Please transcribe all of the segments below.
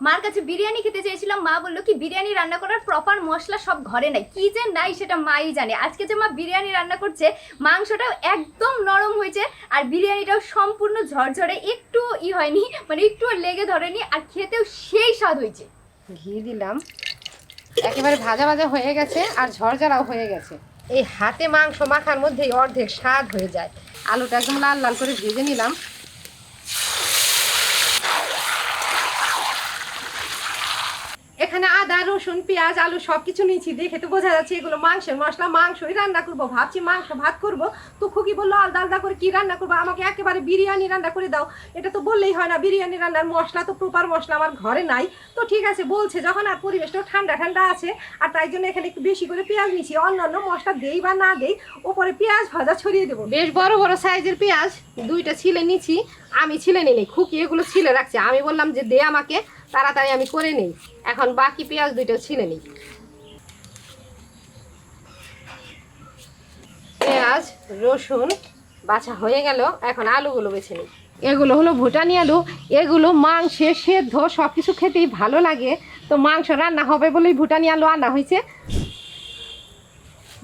মার কাছে বিরিয়ানি খেতে চেয়েছিলাম, মা বলল, কি বিরিয়ানি রান্না করার প্রপার মশলা সব ঘরে নাই? কি যে নাই সেটা মাই জানে। আজকে যে মা বিরিয়ানি রান্না করছে, মাংসটাও একদম নরম হয়েছে আর বিরিয়ানিটাও সম্পূর্ণ ঝরঝরে, একটু ই হয়নি মানে একটু লেগে ধরেনি আর খেতেও সেই স্বাদ হয়েছে। ঘি দিলাম। একেবারে ভাজা ভাজা হয়ে গেছে আর ঝরঝরাও হয়ে গেছে। এই হাতে মাংস মাখার মধ্যেই অর্ধেক স্বাদ হয়ে যায়। আলুটা একদম লাল লাল করে ভেজে নিলাম। এখানে আদা, রসুন, পেঁয়াজ, আলু সব কিছু নিয়েছি, দেখে তো বোঝা যাচ্ছে এগুলো মাংসের মশলা, মাংসই রান্না করব। ভাবছি মাংস ভাত করব। তো খুকি বলল, আলাদা আলাদা করে কি রান্না করব? আমাকে একেবারে বিরিয়ানি রান্না করে দাও। এটা তো বললেই হয় না, বিরিয়ানি রান্নার মশলা তো প্রপার মশলা আমার ঘরে নাই। তো ঠিক আছে, বলছে যখন আর পরিবেশটাও ঠান্ডা ঠান্ডা আছে, আর তাই জন্য এখানে একটু বেশি করে পেঁয়াজ নিচ্ছি অন্যান্য মশলা দেই বা না দেই, ওপরে পেঁয়াজ ভাজা ছড়িয়ে দেবো। বেশ বড় বড় সাইজের পেঁয়াজ, দুইটা ছিলে নিচ্ছি আমি ছিলে নিই, খুকি এগুলো ছিলে রাখছে। আমি বললাম যে দে আমাকে তাড়াতাড়ি আমি করে নেই। এখন বাকি পেঁয়াজ দুইটা ছিলে নিই। পেঁয়াজ, রসুন বাছা হয়ে গেল, এখন আলুগুলো বেছে নিই। এগুলো হলো ভুটানি আলু। এগুলো মাংসে সেদ্ধ সব কিছু খেতেই ভালো লাগে। তো মাংস রান্না হবে বলেই ভুটানি আলু আনা হয়েছে।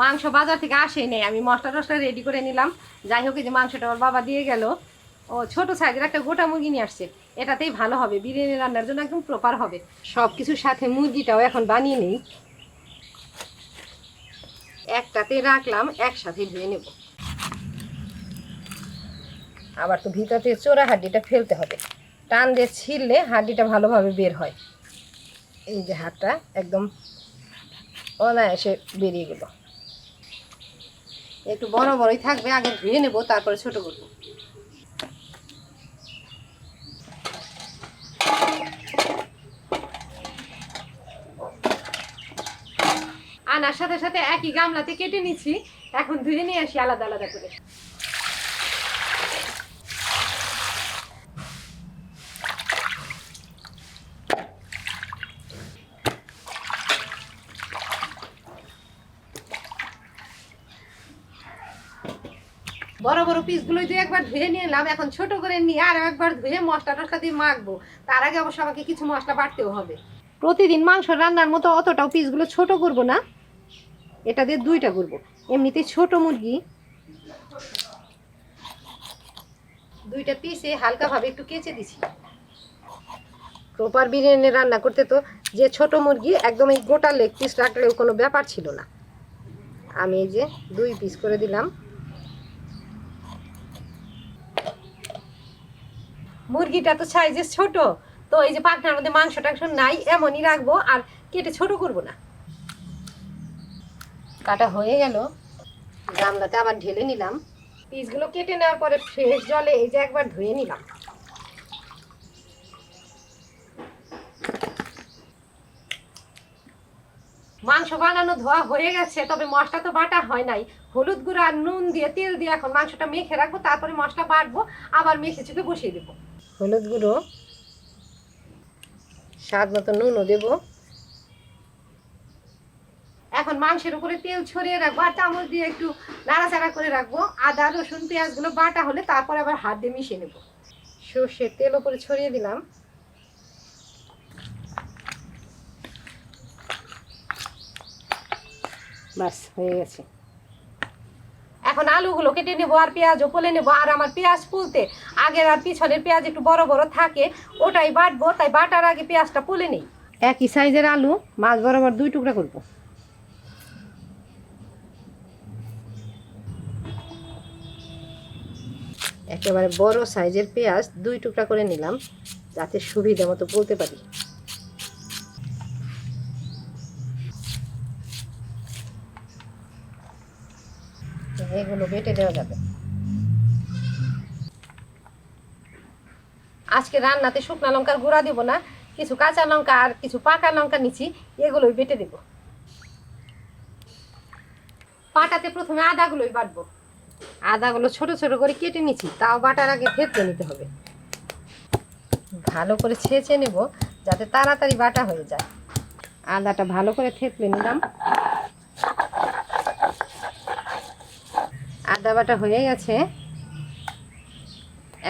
মাংস বাজার থেকে আসেই নেই। আমি মশলা টসলা রেডি করে নিলাম। যাই হোক যে মাংসটা ওর বাবা দিয়ে গেল। ও, ছোট সাইজের একটা গোটা মুরগি নিয়ে আসছে। এটাতেই ভালো হবে। বিরিয়ানি রান্নার জন্য একদম প্রপার হবে। সব কিছুর সাথে মুরগিটাও এখন বানিয়ে নেই। একটাতে রাখলাম, একসাথে ধুয়ে নেব। আবার তো ভিতর চোরা হাড্ডিটা ফেলতে হবে। টান দিয়ে ছিললে হাড্ডিটা ভালোভাবে বের হয়। এই যে হাতটা একদম অনায়াসে বেরিয়ে গেল। একটু বড় বড়ই থাকবে, আগে ধুয়ে নেব, তারপরে ছোট করব। আনার সাথে সাথে একই গামলাতে কেটে নিচ্ছি এখন ধুয়ে নিয়ে আসি আলাদা আলাদা করে। বড় বড় পিসগুলো যে একবার ধুয়ে নিয়ে নিলাম এখন ছোট করে নিয়ে আর একবার ধুয়ে মশলা টসলা দিয়ে মাখবো। তার আগে অবশ্য আমাকে কিছু মশলা বাড়তেও হবে। প্রতিদিন মাংস রান্নার মতো অতটাও পিসগুলো ছোট করব না। এটা দিয়ে দুইটা করব। এমনিতে ছোট মুরগি, দুইটা পিসে হালকাভাবে একটু কেচে দিছি। প্রপার বিরিয়ানি রান্না করতে তো যে ছোট মুরগি একদম এই গোটা লেগ পিস রাখলেও কোনো ব্যাপার ছিল না। আমি এই যে দুই পিস করে দিলাম। মুরগিটা তো সাইজে ছোট, তো এই যে পাখনার মধ্যে মাংস টাংস নাই, এমনই রাখব, আর কেটে ছোট করব না। কাটা হয়ে গেল। গামলাতে আবার ঢেলে নিলাম। পিসগুলো কেটে নেওয়ার পরে ফ্রেশ জলে এই যে একবার ধুয়ে নিলাম। মাংস বানানো ধোয়া হয়ে গেছে, তবে মশলা তো বাটা হয় নাই। হলুদ গুঁড়ো আর নুন দিয়ে, তেল দিয়ে এখন মাংসটা মেখে রাখব, তারপরে মশলা বাটবো, আবার মেখে চুকে বসিয়ে দেবো। হলুদ গুঁড়ো, স্বাদ মতো নুনও দেবো। মাংসের উপরে তেল ছড়িয়ে রাখব আর চামচ দিয়ে একটু নাড়াচাড়া করে রাখব। আদা, রসুন, পেঁয়াজগুলো বাটা হলে তারপর আবার হাত দিয়ে মিশিয়ে নেব। সর্ষের তেল উপরে ছড়িয়ে দিলাম। বাস হয়ে গেছে। এখন আলুগুলো কেটে নেব আর পেঁয়াজও পলে নেব। আর আমার পেঁয়াজ ফুলতে আগের আর পিছনের পেঁয়াজ একটু বড় বড় থাকে, ওটাই বাটবো। তাই বাটার আগে পেঁয়াজটা পুলে নেই। একই সাইজের আলু, মাছ বরাবর দুই টুকরা করব। একেবারে বড় সাইজের পেঁয়াজ দুই টুকরা করে নিলাম, যাতে সুবিধা মতো বলতে পারি। এগুলো বেটে দেওয়া যাবে। আজকে রান্নাতে শুকনা লঙ্কার গুঁড়া দিব না, কিছু কাঁচা লঙ্কা আর কিছু পাকা লঙ্কা নিচ্ছি এগুলোই বেটে দেব। পাটাতে প্রথমে আদাগুলোই বাটবো। আদাগুলো ছোট ছোট করে কেটে নিচ্ছি তাও বাটার আগে থেতলে নিতে হবে। ভালো করে ছেঁচে নেব, যাতে তাড়াতাড়ি বাটা হয়ে যায়। আদাটা ভালো করে থেতলে নিলাম। আদা বাটা হয়ে গেছে।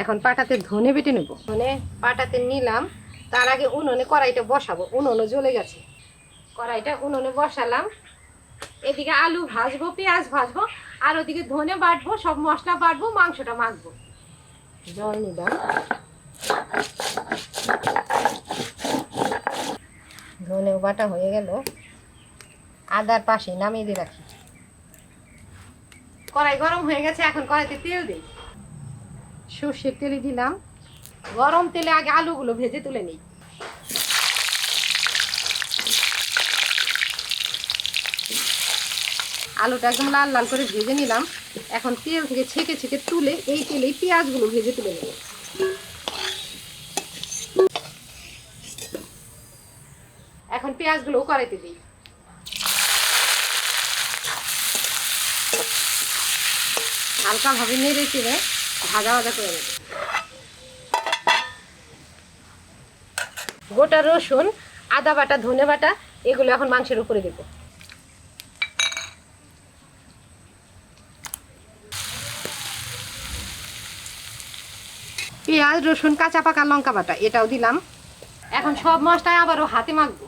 এখন পাটাতে ধনে বেটে নেব। ধনে পাটাতে নিলাম। তার আগে উনুনে কড়াইটা বসাবো। উনুনে জ্বলে গেছে। কড়াইটা উনুনে বসালাম। এদিকে আলু ভাজবো, পেঁয়াজ ভাজবো, আর ওদিকে ধনে বাটবো, সব মশলা বাটবো, মাংসটা মাখবো। জল নিলাম। ধনেও বাটা হয়ে গেল। আদার পাশে নামিয়ে দিয়ে রাখি। কড়াই গরম হয়ে গেছে, এখন কড়াইতে তেল দিই। সর্ষের তেলে দিলাম। গরম তেলে আগে আলুগুলো ভেজে তুলে নিই। আলুটা একদম লাল লাল করে ভেজে নিলাম। এখন তেল থেকে ছেঁকে ছেঁকে তুলে এই তেলেই পেঁয়াজগুলো ভেজে তুলে নেব। এখন পেঁয়াজগুলো কড়াইতে দিই। হালকাভাবে নেড়ে চেড়ে ভাজা ভাজা করে নেব। গোটা রসুন, আদা বাটা, ধনে বাটা, এগুলো এখন মাংসের উপরে দেবো। পেঁয়াজ রসুন, কাঁচা পাকা লঙ্কা বাটা, এটাও দিলাম। এখন সব মশলায় আবারও হাতে মাখবো।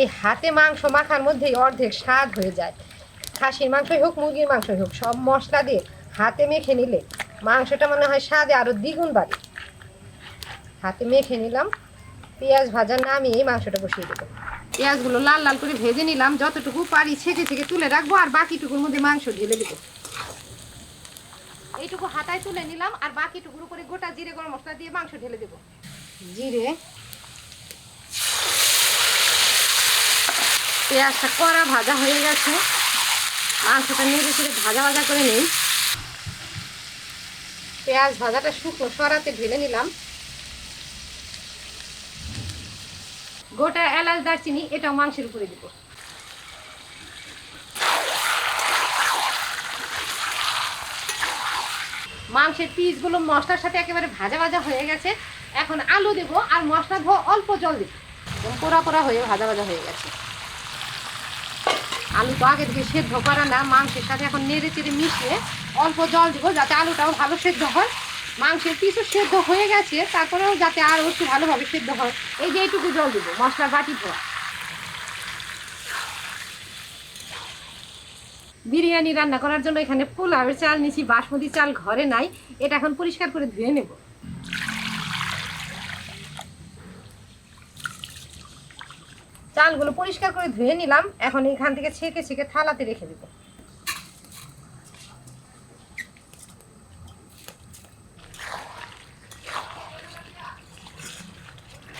এই হাতে মাংস মাখার মধ্যেই অর্ধেক স্বাদ হয়ে যায়। খাসির মাংসই হোক, মুরগির মাংসই হোক, সব মশলা দিয়ে হাতে মেখে নিলে মাংসটা মনে হয় স্বাদে আরও দ্বিগুণ বাড়ে। হাতে মেখে নিলাম, পেঁয়াজ ভাজা নামিয়ে মাংসটা বসিয়ে দেবো। পেঁয়াজগুলো লাল লাল করে ভেজে নিলাম, যতটুকু পারি ছেঁকে ছেঁকে তুলে রাখব, আর বাকিটুকুর মধ্যে মাংস ঢেলে দেবো। এইটুকু হাতায় তুলে নিলাম, আর বাকিটুকুর উপরে গোটা জিরে, গরম মশলা দিয়ে মাংস ঢেলে দেবো। জিরে। পেঁয়াজটা কড়া ভাজা হয়ে গেছে। মাংসটা নেড়ে চেড়ে ভাজা ভাজা করে নিই। পেঁয়াজ ভাজাটা শুকনো সরাতে ঢেলে নিলাম। গোটা এলাচ, দারচিনি, এটাও মাংসের উপরে দিব। মাংসের পিসগুলো মশলার সাথে একেবারে ভাজা ভাজা হয়ে গেছে। এখন আলু দেবো আর মশলা ধো অল্প জল দেবো। পোড়া পোড়া হয়ে ভাজা ভাজা হয়ে গেছে। আলু তো আগে থেকে সেদ্ধ করা না, মাংসের সাথে এখন নেড়ে চেড়ে মিশিয়ে অল্প জল দেবো যাতে আলুটাও ভালো সেদ্ধ হয়। মাংসের পিসও সেদ্ধ হয়ে গেছে, তারপরেও যাতে আরও একটু ভালোভাবে সেদ্ধ হয়। এই যে এইটুকু জল দেবো মশলা বাটি ধোয়া। বিরিয়ানি রান্না করার জন্য এখানে পোলাওয়ের চাল নিছি, বাসমতি চাল ঘরে নাই, এটা এখন পরিষ্কার করে ধুয়ে নেব। চালগুলো পরিষ্কার করে ধুয়ে নিলাম, এখন এখান থেকে ছেঁকে ছেঁকে থালাতে রেখে দেবো।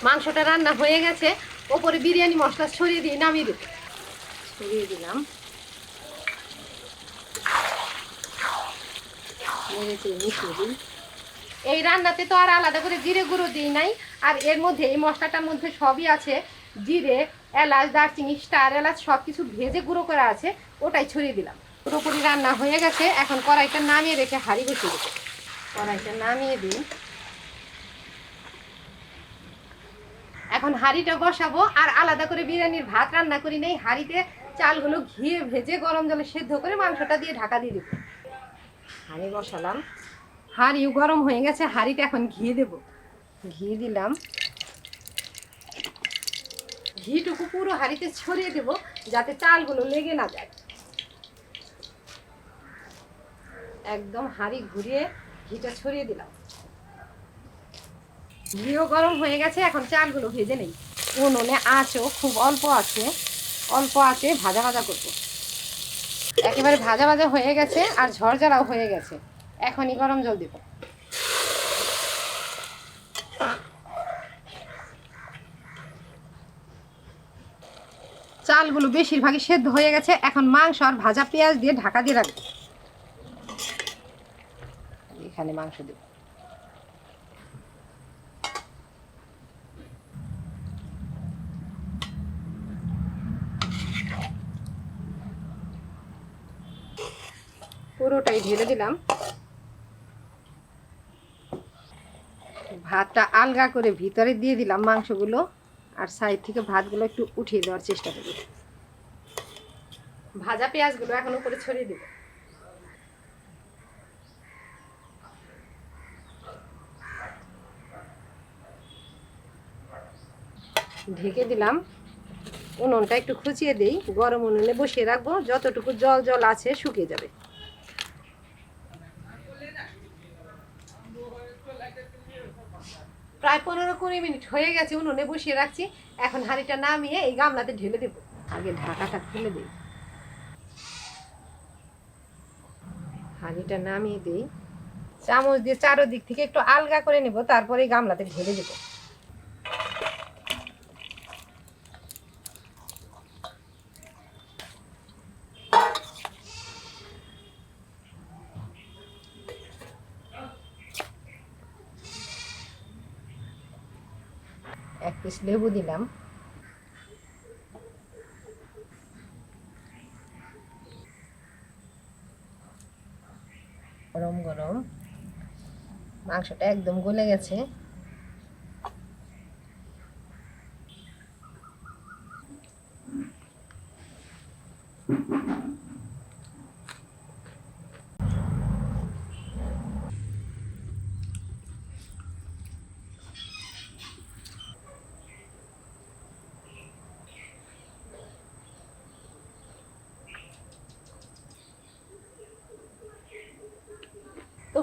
মাংসটা রান্না হয়ে গেছে, ওপরে বিরিয়ানি মশলা ছড়িয়ে দিয়ে নামিয়ে দেবো। ছড়িয়ে দিলাম নেড়ে চেড়ে মিশিয়ে দিই এই রান্নাতে তো আর আলাদা করে জিরে গুঁড়ো দিই নাই। আর এর মধ্যে এই মশলাটার মধ্যে সবই আছে। জিরে, এলাচ, দারচিনি, স্টার এলাচ সব কিছু ভেজে গুঁড়ো করা আছে, ওটাই ছড়িয়ে দিলাম। পুরোপুরি রান্না হয়ে গেছে। এখন কড়াইটা নামিয়ে রেখে হাঁড়ি বসিয়ে দেবো। কড়াইটা নামিয়ে দিই। এখন হাঁড়িটা বসাবো। আর আলাদা করে বিরিয়ানির ভাত রান্না করি নেই। হাঁড়িতে চালগুলো ঘিয়ে ভেজে গরম জলে সেদ্ধ করে মাংসটা দিয়ে ঢাকা দিয়ে দেবো। হাঁড়ি বসালাম। হাঁড়িও গরম হয়ে গেছে হাঁড়িতে এখন ঘি দেব। ঘি দিলাম। ঘিটুকু পুরো হাঁড়িতে ছড়িয়ে দেব, যাতে চালগুলো লেগে না যায়। একদম হাঁড়ি ঘুরিয়ে ঘিটা ছড়িয়ে দিলাম। ঘিও গরম হয়ে গেছে, এখন চালগুলো ভেজে নেই। উনুনে আঁচও খুব অল্প আছে। অল্প আছে ভাজা ভাজা করব। একেবারে ভাজা ভাজা হয়ে গেছে আর ঝরঝরাও হয়ে গেছে। এখনই গরম জল দিব। চালগুলো বেশিরভাগই সেদ্ধ হয়ে গেছে। এখন মাংস আর ভাজা পেঁয়াজ দিয়ে ঢাকা দিয়ে রাখব। এখানে মাংস দেব। তরকারি ঢেলে দিলাম। ভাতটা আলগা করে ভিতরে দিয়ে দিলাম মাংসগুলো। আর সাইড থেকে ভাতগুলো একটু উঠিয়ে দেওয়ার চেষ্টা করি। ভাজা পেঁয়াজগুলো এখন উপরে ছড়িয়ে দিব। ঢেকে দিলাম। উনুনটা একটু খুঁচিয়ে দিই। গরম উনুনে বসিয়ে রাখব। যতটুকু জল জল আছে শুকিয়ে যাবে। প্রায় পনেরো কুড়ি মিনিট হয়ে গেছে উনুনে বসিয়ে রাখছি। এখন হাঁড়িটা নামিয়ে এই গামলাতে ঢেলে দেবো। আগে ঢাকাটা খুলে দিই। হাঁড়িটা নামিয়ে দিই। চামচ দিয়ে চারোদিক থেকে একটু আলগা করে নেব, তারপরে গামলাতে ঢেলে দেবো। পিস লেবু দিলাম। গরম গরম। মাংসটা একদম গলে গেছে।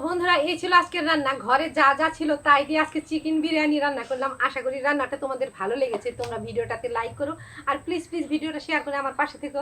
বন্ধুরা, এই ছিল আজকের রান্না। ঘরে যা যা ছিল তাই দিয়ে আজকে চিকেন বিরিয়ানি রান্না করলাম। আশা করি রান্নাটা তোমাদের ভালো লেগেছে। তোমরা ভিডিওটাতে লাইক করো। আর প্লিজ প্লিজ ভিডিওটা শেয়ার করে আমার পাশে থেকো।